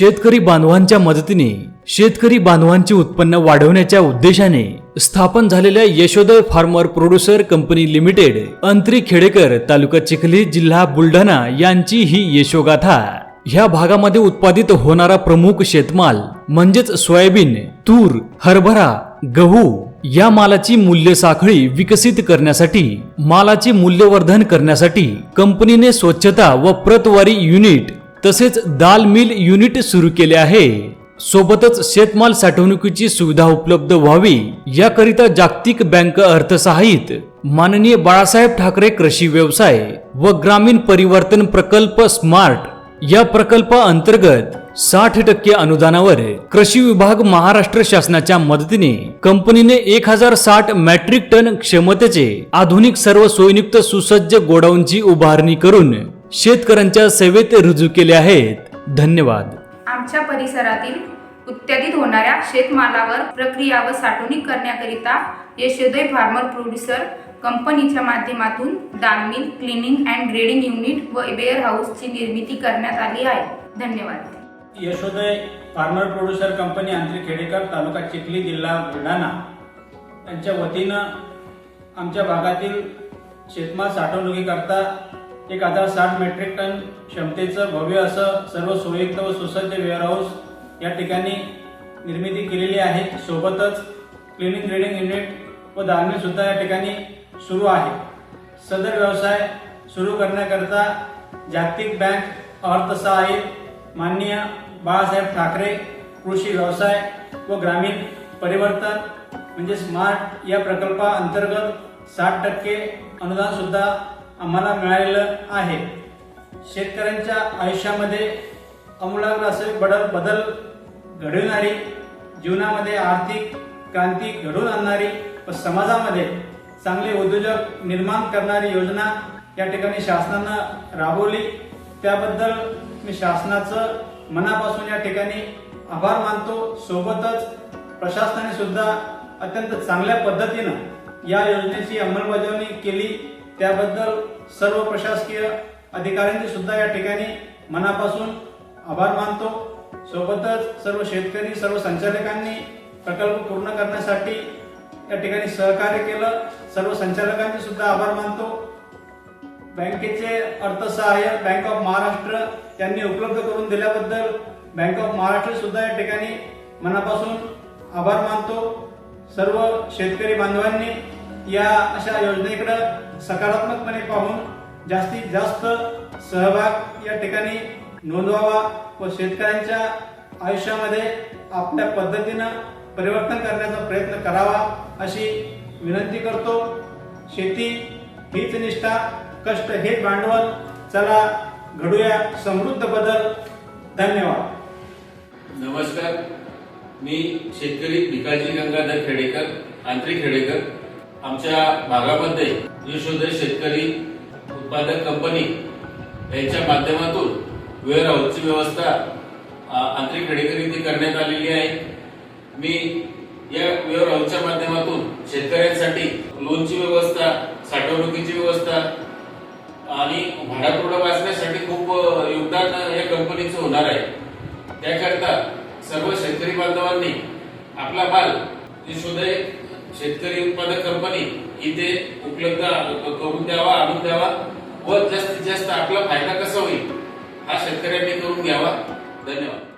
शेतकरी बांधवांच्या मदतीने शेतकरी बांधवांचे उत्पन्न वाढवण्याच्या उद्देशाने स्थापन झालेल्या Yashoday farmer producer company limited Antari Khedekar taluka Chikhli जिल्हा बुलढाणा यांची ही यशोगाथा. ह्या भागामध्ये उत्पादित होणारा प्रमुख शेतमाल म्हणजेच सोयाबीन तूर हरभरा गहू या मालाची मूल्य साखळी विकसित करण्यासाठी मालाचे मूल्यवर्धन करण्यासाठी कंपनीने स्वच्छता व प्रतवारी युनिट तसेच दाल मिल युनिट सुरू केले आहे. सोबतच शेतमाल साठवणुकीची सुविधा उपलब्ध व्हावी याकरिता जागतिक बँक अर्थसहाय्यित माननीय बाळासाहेब ठाकरे कृषी व्यवसाय व ग्रामीण परिवर्तन प्रकल्प स्मार्ट या प्रकल्पाअंतर्गत साठ टक्के अनुदानावर कृषी विभाग महाराष्ट्र शासनाच्या मदतीने कंपनीने एक हजार साठ मॅट्रिक टन क्षमतेचे आधुनिक सर्व सोयीयुक्त सुसज्ज गोडाऊनची उभारणी करून शेतकऱ्यांच्या सेवेत रुजू केले आहेत. धन्यवाद. आमच्या परिसरातील उत्पादित होणाऱ्या शेतमालावर प्रक्रिया व साठवणूक करण्याकरिता यशोदय फार्मर प्रोड्युसर कंपनीच्या माध्यमातून दालमिल क्लिनिंग अँड ग्रेडिंग युनिट व वेअर हाऊसची निर्मिती करण्यात आली आहे. धन्यवाद. यशोदय फार्मर प्रोड्युसर कंपनी आंतरिक खेडेकर तालुका चिखली जिल्हा बुलढाणा. यांच्या वतीनं आमच्या भागातील शेतमाल साठवणुकीकरता एक हजार साठ मेट्रिक टन क्षमतेचं भव्य असं सर्व सोययुक्त व सुसज्ज वेअरहाऊस या ठिकाणी निर्मिती केलेली आहे. सोबतच क्लिनिंग ग्रेडिंग युनिट व दालमी सुद्धा या ठिकाणी सुरू आहे. सदर व्यवसाय सुरू करण्याकरता जागतिक बँक अर्थसहाय्य माननीय बाळासाहेब ठाकरे कृषी व्यवसाय व ग्रामीण परिवर्तन म्हणजे स्मार्ट या प्रकल्पाअंतर्गत साठ टक्के अनुदान सुद्धा आम्हाला मिळालेलं आहे. शेतकऱ्यांच्या आयुष्यामध्ये अमूलाग्र असे बदल बदल घडविणारी जीवनामध्ये आर्थिक क्रांती घडवून आणणारी व समाजामध्ये चांगले उद्योजक निर्माण करणारी योजना या ठिकाणी शासनानं राबवली. त्याबद्दल मी शासनाचं मनापासून या ठिकाणी आभार मानतो. सोबतच प्रशासनाने सुद्धा अत्यंत चांगल्या पद्धतीनं या योजनेची अंमलबजावणी केली. त्याबद्दल सर्व प्रशासकीय अधिकाऱ्यांचे सुद्धा या ठिकाणी मनापासून आभार मानतो. सोबतच सर्व शेतकरी सर्व संचालकांनी प्रकल्प पूर्ण करण्यासाठी या ठिकाणी सहकार्य केलं. सर्व संचालकांचे सुद्धा आभार मानतो. बँकेचे अर्थसहाय्य बँक ऑफ महाराष्ट्र त्यांनी उपलब्ध करून दिल्याबद्दल बँक ऑफ महाराष्ट्र सुद्धा या ठिकाणी मनापासून आभार मानतो. सर्व शेतकरी बांधवांनी या अशा योजनेकडे सकारात्मकपणे पाहून जास्तीत जास्त सहभाग या ठिकाणी नोंदवावा व शेतकऱ्यांच्या आयुष्यामध्ये आपल्या पद्धतीनं परिवर्तन करण्याचा प्रयत्न करावा अशी विनंती करतो. शेती हीच निष्ठा कष्ट हेच भांडवल. चला घडूया समृद्ध बदल. धन्यवाद. नमस्कार. मी शेतकरी भिकाजी गंगाधर खेडेकर आंतरिक खेडेकर. आमच्या भागामध्ये यशोदय शेतकरी उत्पादक कंपनी यांच्या माध्यमातून वेअर हाऊसची व्यवस्था आंतरिक खेडेकर करण्यात आलेली आहे. मी या वेअर हाऊसच्या माध्यमातून शेतकऱ्यांसाठी लोनची व्यवस्था साठवणुकीची व्यवस्था आणि भाडातोडा वाचण्यासाठी खूप योगदान या कंपनीचं होणार आहे. त्याकरता सर्व शेतकरी बांधवांनी आपला माल यशोदय शेतकरी उत्पादक कंपनी इथे उपलब्ध करून द्यावा आणून द्यावा व जास्तीत जास्त आपला फायदा कसा होईल हा शेतकऱ्यांनी करून घ्यावा. धन्यवाद.